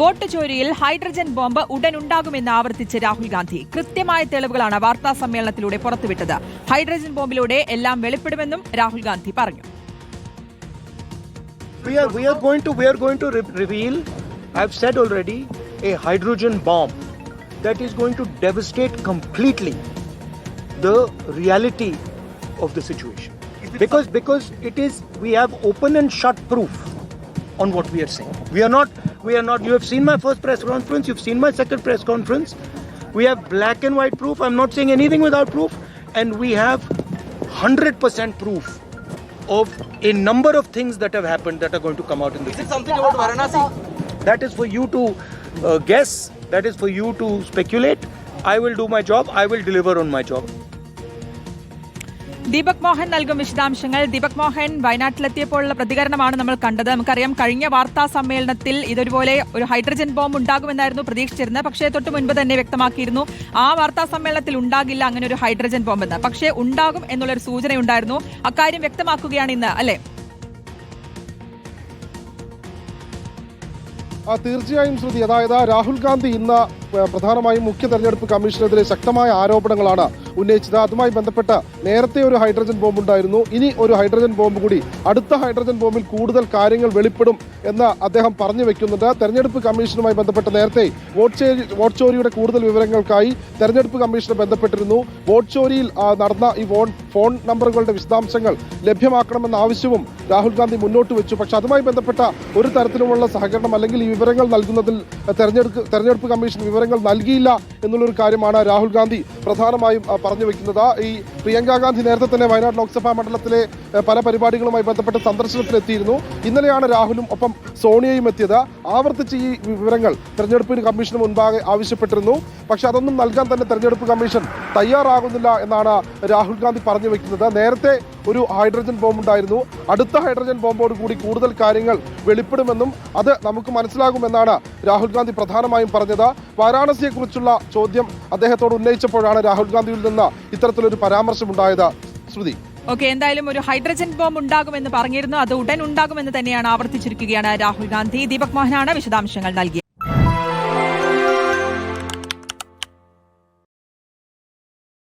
Vote ചോരിയിൽ hydrogen bomb ഉടൻ ഉണ്ടാകുമെന്ന് ആവർത്തിച്ച് രാഹുൽ ഗാന്ധി കൃത്യമായ തെളിവുകളാണ് വാർത്താ സമ്മേളനത്തിലൂടെ പുറത്തുവിട്ടത് ഹൈഡ്രജൻ ബോംബിലൂടെ എല്ലാം വെളിപ്പെടുമെന്നും രാഹുൽ ഗാന്ധി പറഞ്ഞു We are we are going to we are going to re- reveal. I've said already a hydrogen bomb that is going to devastate completely the reality of the situation. Because because it is we have open and shut proof on what we are saying. We are not we are not. You have seen my first press conference. You've seen my second press conference. We have black and white proof. I'm not saying anything without proof, and we have hundred percent proof of a number of things that have happened that are going to come out in the Is it something about Varanasi? that is for you to uh, guess that is for you to speculate i will do my job i will deliver on my job Deepak Mohan നൽകും വിശദാംശങ്ങൾ. ദീപക് മോഹൻ വയനാട്ടിലെത്തിയപ്പോഴുള്ള പ്രതികരണമാണ് നമ്മൾ കണ്ടത്. നമുക്കറിയാം കഴിഞ്ഞ വാർത്താ സമ്മേളനത്തിൽ ഇതൊരുപോലെ ഒരു ഹൈഡ്രജൻ ബോംബ് ഉണ്ടാകുമെന്നായിരുന്നു പ്രതീക്ഷിച്ചിരുന്നത്. പക്ഷേ തൊട്ട് മുൻപ് തന്നെ വ്യക്തമാക്കിയിരുന്നു ആ വാർത്താ സമ്മേളനത്തിൽ ഉണ്ടാകില്ല അങ്ങനെ ഒരു ഹൈഡ്രജൻ ബോംബ് എന്ന് പക്ഷേ ഉണ്ടാകും എന്നുള്ളൊരു സൂചനയുണ്ടായിരുന്നു. അക്കാര്യം വ്യക്തമാക്കുകയാണ് ഇന്ന് അല്ലേ? തീർച്ചയായും ശ്രുതി. അതായത് രാഹുൽ ഗാന്ധി ഇന്ന് പ്രധാനമായും മുഖ്യ തെരഞ്ഞെടുപ്പ് കമ്മീഷനെതിരെ ശക്തമായ ആരോപണങ്ങളാണ് ഉന്നയിച്ചത്. അതുമായി ബന്ധപ്പെട്ട് നേരത്തെ ഒരു ഹൈഡ്രജൻ ബോംബ് ഉണ്ടായിരുന്നു. ഇനി ഒരു ഹൈഡ്രജൻ ബോംബ് കൂടി അടുത്ത ഹൈഡ്രജൻ ബോംബിൽ കൂടുതൽ കാര്യങ്ങൾ വെളിപ്പെടും എന്ന് അദ്ദേഹം പറഞ്ഞു വെക്കുന്നുണ്ട്. തെരഞ്ഞെടുപ്പ് കമ്മീഷനുമായി ബന്ധപ്പെട്ട് നേരത്തെ വോട്ട് ചോരി വോട്ട് ചോരിയുടെ കൂടുതൽ വിവരങ്ങൾക്കായി തെരഞ്ഞെടുപ്പ് കമ്മീഷനെ ബന്ധപ്പെട്ടിരുന്നു. വോട്ട് ചോരിയിൽ നടന്ന ഈ ഫോൺ ഫോൺ നമ്പറുകളുടെ വിശദാംശങ്ങൾ ലഭ്യമാക്കണമെന്ന ആവശ്യവും രാഹുൽ ഗാന്ധി മുന്നോട്ട് വെച്ചു. പക്ഷെ അതുമായി ബന്ധപ്പെട്ട ഒരു തരത്തിലുമുള്ള സഹകരണം അല്ലെങ്കിൽ ഈ വിവരങ്ങൾ നൽകുന്നതിൽ തെരഞ്ഞെടുപ്പ് തെരഞ്ഞെടുപ്പ് കമ്മീഷൻ വിവരങ്ങൾ നൽകിയില്ല എന്നുള്ളൊരു കാര്യമാണ് രാഹുൽ ഗാന്ധി പ്രധാനമായും പറഞ്ഞു വെക്കുന്നത്. ഈ പ്രിയങ്ക ഗാന്ധി നേരത്തെ തന്നെ വയനാട് ലോക്സഭാ മണ്ഡലത്തിലെ പല പരിപാടികളുമായി ബന്ധപ്പെട്ട് സന്ദർശനത്തിലെത്തിയിരുന്നു. ഇന്നലെയാണ് രാഹുലും ഒപ്പം സോണിയയും എത്തിയത്. ആവർത്തിച്ച് ഈ വിവരങ്ങൾ തെരഞ്ഞെടുപ്പ് കമ്മീഷന് മുൻപാകെ ആവശ്യപ്പെട്ടിരുന്നു. പക്ഷെ അതൊന്നും നൽകാൻ തന്നെ തെരഞ്ഞെടുപ്പ് കമ്മീഷൻ തയ്യാറാകുന്നില്ല എന്നാണ് രാഹുൽ ഗാന്ധി പറഞ്ഞു വെക്കുന്നത്. നേരത്തെ ഒരു ഹൈഡ്രജൻ ബോംബ് ഉണ്ടായിരുന്നു അടുത്ത ഹൈഡ്രജൻ ബോംബോട് കൂടി കൂടുതൽ കാര്യങ്ങൾ വെളിപ്പെടുമെന്നും അത് നമുക്ക് മനസ്സിലാകുമെന്നാണ് രാഹുൽ ഗാന്ധി പ്രധാനമായും പറഞ്ഞത്. വാരാണസിയെക്കുറിച്ചുള്ള ചോദ്യം അദ്ദേഹത്തോട് ഉന്നയിച്ചപ്പോഴാണ് രാഹുൽ ഗാന്ധിയിൽ നിന്ന് ഇത്തരത്തിലൊരു പരാമർശമുണ്ടായത് ശ്രുതി. ഓക്കെ എന്തായാലും ഒരു ഹൈഡ്രജൻ ബോംബ് ഉണ്ടാകുമെന്ന് പറഞ്ഞിരുന്നു. അത് ഉടൻ ഉണ്ടാകുമെന്ന് തന്നെയാണ് ആവർത്തിച്ചിരിക്കുകയാണ് രാഹുൽ ഗാന്ധി. ദീപക് മോഹനാണ് വിശദാംശങ്ങൾ നൽകിയത്.